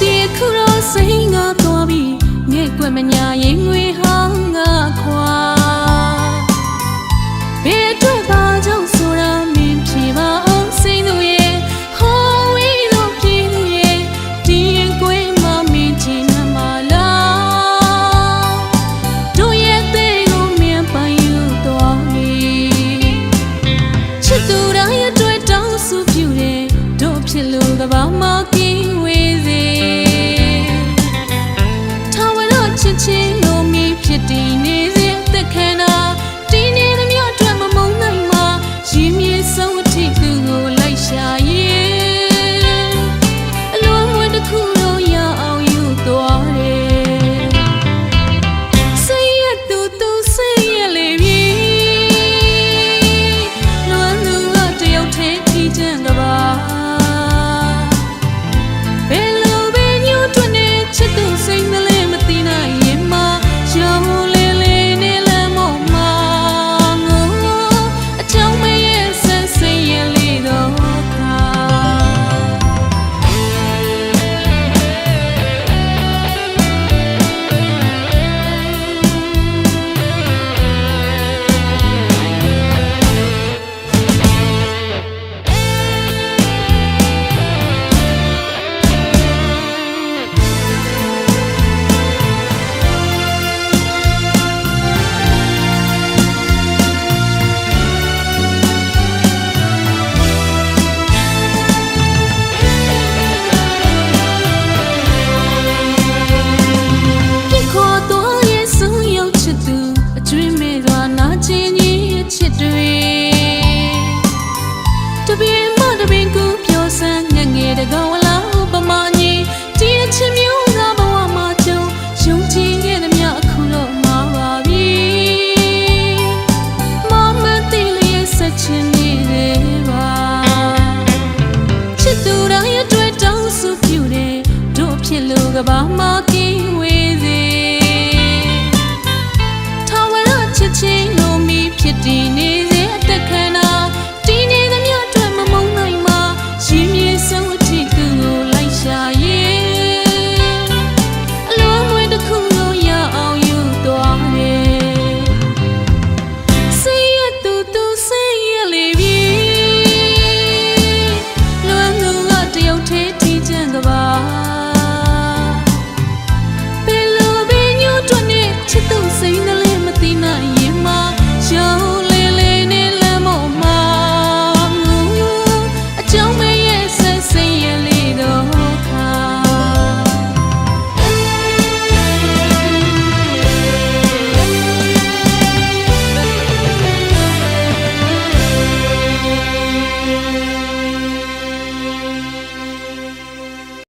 တီခုတော့စိတ်ငါသွားပြီငဲ့ွက်မညာရင်ငွေဟောင်းငါခွာဘယ်အတွက်ပါကြောင့်ဆိုတာမင်းဖြေပါအောင်စိတ်တို့ရဲ့ဟောဝေးလို့ပြေးရဲ့ဒီရင်ကွေးမမင်းချင်မလားတို့ရဲ့တဲ့ကိုမင်းပိုင်ယူသွားပြီချစ်သူတိုင်းအတွက်တောင်းဆိုပြုတယ်တို့ဖြစ်လို့တဘာမှ ကောင်လာပမာကြီးတည်ချင်မျိုးကဘဝမှာကြုံယုံကြည်ခဲ့သမျှအခုတော့မှာပါပြီမမတိလေးဆက်ချင်နေတယ်ပါချစ်သူတိုင်းအတွက်တောင်းစုပြတယ်တို့ဖြစ်လို့ကဘာမှက